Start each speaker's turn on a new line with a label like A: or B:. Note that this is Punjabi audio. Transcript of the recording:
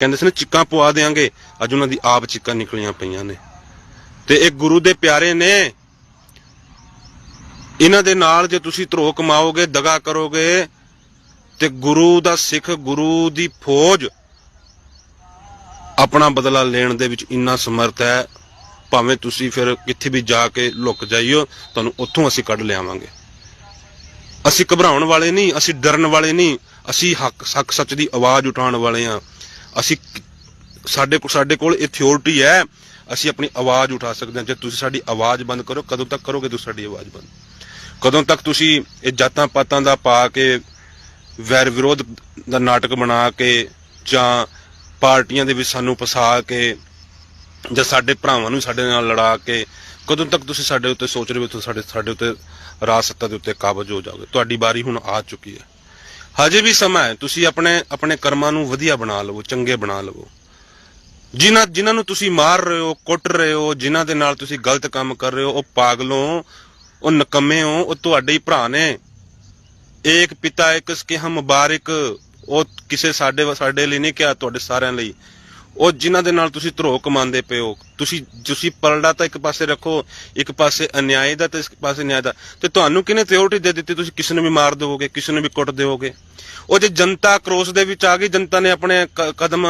A: ਕਹਿੰਦੇ ਸੀ ਨਾ, ਚਿੱਕਾਂ ਪਵਾ ਦੇਾਂਗੇ ਅੱਜ ਉਹਨਾਂ ਦੀ ਆਪ ਚਿੱਕਾਂ ਨਿਕਲੀਆਂ ਪਈਆਂ ਨੇ। ਤੇ ਇਹ ਗੁਰੂ ਦੇ ਪਿਆਰੇ ਨੇ। ਇਹਨਾਂ ਦੇ ਨਾਲ ਜੇ ਤੁਸੀਂ ਧਰੋ ਕਮਾਓਗੇ, ਦਗਾ ਕਰੋਗੇ, ਤੇ ਗੁਰੂ ਦਾ ਸਿੱਖ, ਗੁਰੂ ਦੀ ਫੌਜ ਆਪਣਾ ਬਦਲਾ ਲੈਣ ਦੇ ਵਿੱਚ ਇੰਨਾ ਸਮਰਥ ਹੈ। ਭਾਵੇਂ ਤੁਸੀਂ ਫਿਰ ਕਿੱਥੇ ਵੀ ਜਾ ਕੇ ਲੁਕ ਜਾਈਓ, ਤੁਹਾਨੂੰ ਉੱਥੋਂ ਅਸੀਂ ਕੱਢ ਲਿਆਵਾਂਗੇ। ਅਸੀਂ ਘਬਰਾਉਣ ਵਾਲੇ ਨਹੀਂ, ਅਸੀਂ ਡਰਨ ਵਾਲੇ ਨਹੀਂ, ਅਸੀਂ ਹੱਕ ਸੱਚ ਸੱਚ ਦੀ ਆਵਾਜ਼ ਉਠਾਉਣ ਵਾਲੇ ਆ ਅਸੀਂ ਸਾਡੇ ਕੋਲ ਸਾਡੇ ਕੋਲ ਇਹ ਥਿਓਰਿਟੀ ਹੈ, ਅਸੀਂ ਆਪਣੀ ਆਵਾਜ਼ ਉਠਾ ਸਕਦੇ ਹਾਂ। ਜੇ ਤੁਸੀਂ ਸਾਡੀ ਆਵਾਜ਼ ਬੰਦ ਕਰੋ, ਕਦੋਂ ਤੱਕ ਕਰੋਗੇ ਤੁਸੀਂ ਸਾਡੀ ਆਵਾਜ਼ ਬੰਦ? ਕਦੋਂ ਤੱਕ ਤੁਸੀਂ ਇਹ ਜਾਤਾਂ ਪਾਤਾਂ ਦਾ ਪਾ ਕੇ ਵੈਰ ਵਿਰੋਧ ਦਾ ਨਾਟਕ ਬਣਾ ਕੇ ਜਾਂ ਪਾਰਟੀਆਂ ਦੇ ਵਿੱਚ ਸਾਨੂੰ ਫਸਾ ਕੇ ਜਾਂ ਸਾਡੇ ਭਰਾਵਾਂ ਨੂੰ ਸਾਡੇ ਨਾਲ ਲੜਾ ਕੇ ਕਦੋਂ ਤੱਕ ਤੁਸੀਂ ਸਾਡੇ ਉੱਤੇ ਸੋਚ ਰਹੇ ਹੋ, ਤੁਸੀਂ ਸਾਡੇ ਸਾਡੇ ਉੱਤੇ ਰਾਜ ਸੱਤਾ ਦੇ ਉੱਤੇ ਕਾਬਜ ਹੋ ਜਾਓਗੇ? ਤੁਹਾਡੀ ਵਾਰੀ ਹੁਣ ਆ ਚੁੱਕੀ ਹੈ। ਹਜੇ ਵੀ ਸਮਾਂ ਹੈ, ਤੁਸੀਂ ਆਪਣੇ ਆਪਣੇ ਕਰਮਾਂ ਨੂੰ ਵਧੀਆ ਬਣਾ ਲਵੋ, ਚੰਗੇ ਬਣਾ ਲਵੋ। ਜਿਨ੍ਹਾਂ ਜਿਨ੍ਹਾਂ ਨੂੰ ਤੁਸੀਂ ਮਾਰ ਰਹੇ ਹੋ, ਕੁੱਟ ਰਹੇ ਹੋ, ਜਿਨ੍ਹਾਂ ਦੇ ਨਾਲ ਤੁਸੀਂ ਗਲਤ ਕੰਮ ਕਰ ਰਹੇ ਹੋ, ਉਹ ਪਾਗਲੋਂ ਉਹ ਨਕਮੇ ਹੋ, ਉਹ ਤੁਹਾਡੇ ਹੀ ਭਰਾ ਨੇ। ਇੱਕ ਪਿਤਾ ਇੱਕ ਸਕੇ ਹਮ ਮੁਬਾਰਕ ਉਹ ਕਿਸੇ ਸਾਡੇ ਸਾਡੇ ਲਈ ਨਹੀਂ ਕਿਹਾ, ਤੁਹਾਡੇ ਸਾਰਿਆਂ ਲਈ। ਉਹ ਜਿਨ੍ਹਾਂ ਦੇ ਨਾਲ ਤੁਸੀਂ ਧਰੋ ਕਮਾਉਂਦੇ ਪਏ ਹੋ, ਤੁਸੀਂ ਤੁਸੀਂ ਪਲੜਾ ਤਾਂ ਇੱਕ ਪਾਸੇ ਰੱਖੋ, ਇੱਕ ਪਾਸੇ ਅਨਿਆਏ ਦਾ ਤੇ ਇੱਕ ਪਾਸੇ ਨਿਆਂ ਦਾ। ਤੇ ਤੁਹਾਨੂੰ ਕਿਹਨੇ ਥਿਓਰਿਟੀ ਦੇ ਦਿੱਤੀ? ਤੁਸੀਂ ਕਿਸੇ ਨੂੰ ਵੀ ਮਾਰ ਦਿਓਗੇ, ਕਿਸੇ ਨੂੰ ਵੀ ਕੁੱਟ ਦਿਓਗੇ? ਉਹ ਜੇ ਜਨਤਾ ਕਰੋਸ ਦੇ ਵਿੱਚ ਆ ਗਈ, ਜਨਤਾ ਨੇ ਆਪਣੇ ਕਦਮ